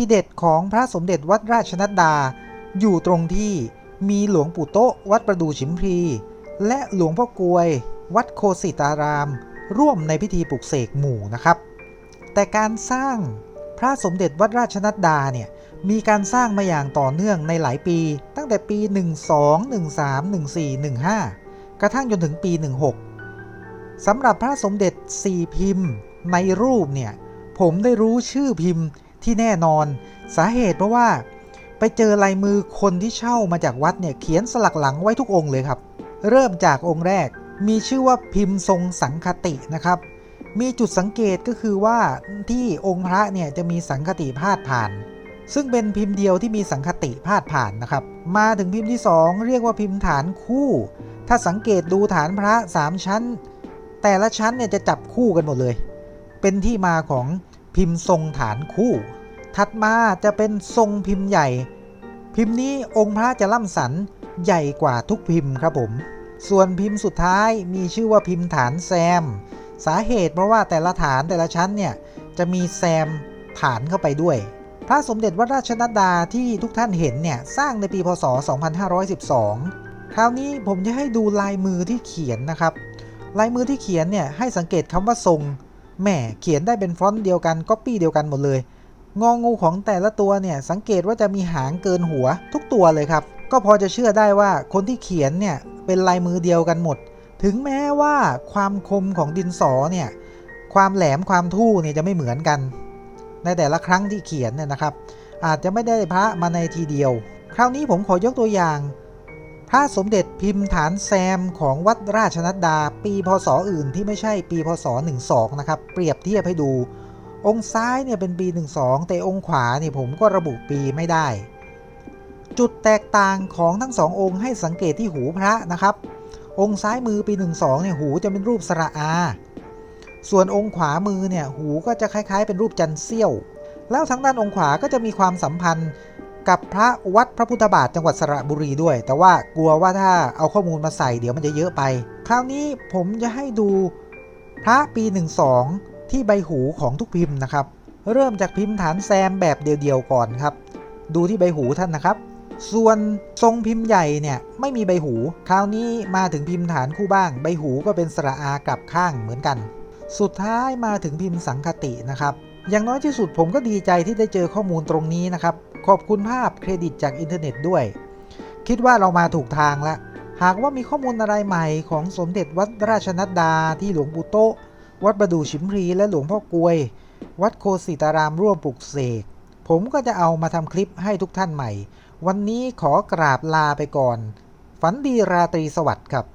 ที่เด็ดของพระสมเด็จวัดราชนัดดา อยู่ตรงที่มีหลวงปู่โตะวัดประดู่ฉิมพลีและหลวงพ่อกวย วัดโคสิตาราม ร่วมในพิธีปลุกเสกหมู่นะครับ แต่การสร้างพระสมเด็จวัดราชนัดดาเนี่ยมีการสร้างมาอย่างต่อเนื่องในหลายปี ตั้งแต่ปี 12 13 14 15 กระทั่งจนถึงปี 16สำหรับพระสมเด็จ 4 พิมพ์ในรูปเนี่ยผมได้รู้ชื่อพิมพ์ ที่แน่นอน สาเหตุเพราะว่า ไปเจอลายมือคนที่เช่ามาจากวัดเนี่ยเขียนสลักหลังไว้ทุกองค์เลยครับ เริ่มจากองค์แรก มีชื่อว่าพิมพ์ทรงสังคตินะครับ มีจุดสังเกตก็คือว่าที่องค์พระเนี่ยจะมีสังคติพาดผ่าน ซึ่งเป็นพิมพ์เดียวที่มีสังคติพาดผ่านนะครับ มาถึงพิมพ์ที่ 2 เรียกว่าพิมพ์ฐานคู่ ถ้าสังเกตดูฐานพระ 3 ชั้น แต่ละชั้นเนี่ยจะจับคู่กันหมดเลย เป็นที่มาของ พิมพ์ทรงฐานคู่ ถัดมาจะเป็นทรงพิมพ์ใหญ่ พิมพ์นี้องค์พระจะล่ำสันใหญ่กว่าทุกพิมพ์ครับผม ส่วนพิมพ์สุดท้ายมีชื่อว่าพิมพ์ฐานแซม สาเหตุเพราะว่าแต่ละฐานแต่ละชั้นเนี่ยจะมีแซมฐานเข้าไปด้วย พระสมเด็จวัดราชนัดดาที่ทุกท่านเห็นเนี่ยสร้างในปีพศ 2512 คราวนี้ผมจะให้ดูลายมือที่เขียนนะครับ ลายมือที่เขียนเนี่ยให้สังเกตคำว่าทรง แหม่เขียนได้เป็นฟอนต์เดียวกันก๊อปปี้เดียวกันหมดเลย งองูของแต่ละตัวเนี่ยสังเกตว่าจะมีหางเกินหัวทุกตัวเลยครับ ก็พอจะเชื่อได้ว่าคนที่เขียนเนี่ยเป็นลายมือเดียวกันหมด ถึงแม้ว่าความคมของดินสอเนี่ยความแหลมความทู่เนี่ยจะไม่เหมือนกัน ในแต่ละครั้งที่เขียนเนี่ยนะครับ อาจจะไม่ได้พระมาในทีเดียว คราวนี้ผมขอยกตัวอย่าง พระสมเด็จพิมพ์ฐานแซมของวัดราชนัดดา ปีพศอื่นที่ไม่ใช่ปีพศ 12 นะครับ เปรียบเทียบให้ดู องค์ซ้ายเนี่ยเป็นปี 12 แต่องค์ขวาเนี่ยผมก็ระบุปีไม่ได้ จุดแตกต่างของทั้งสององค์ให้สังเกตที่หูพระนะครับ องค์ซ้ายมือปี 12 เนี่ยหูจะเป็นรูปสระอา ส่วนองค์ขวามือเนี่ยหูก็จะคล้ายๆ เป็นรูปจันเซี่ยว แล้วทางด้านองค์ขวาก็จะมีความสัมพันธ์ กับพระวัดพระพุทธบาทจังหวัดสระบุรีด้วย แต่ว่ากลัวว่าถ้าเอาข้อมูลมาใส่เดี๋ยวมันจะเยอะไป คราวนี้ผมจะให้ดูพระปี 12 ที่ใบหูของทุกพิมพ์นะครับ เริ่มจากพิมพ์ฐานแซมแบบเดียวๆก่อนครับ ดูที่ใบหูท่านนะครับ ส่วนทรงพิมพ์ใหญ่เนี่ยไม่มีใบหู คราวนี้มาถึงพิมพ์ฐานคู่บ้าง ใบหูก็เป็นสระอากลับข้างเหมือนกัน สุดท้ายมาถึงพิมพ์สังคตินะครับ อย่างน้อยที่สุดผมก็ดีใจที่ได้เจอข้อมูลตรงนี้นะครับ ขอบคุณภาพเครดิตจากอินเทอร์เน็ตด้วย คิดว่าเรามาถูกทางแล้วหากว่ามีข้อมูลอะไรใหม่ของสมเด็จวัดราชนัดดาที่หลวงปู่โตวัดประดู่ฉิมพลีและหลวงพ่อกลวย วัดโคสิตารามร่วมปลุกเสก ผมก็จะเอามาทำคลิปให้ทุกท่านใหม่ วันนี้ขอกราบลาไปก่อน ฝันดีราตรีสวัสดิ์ครับ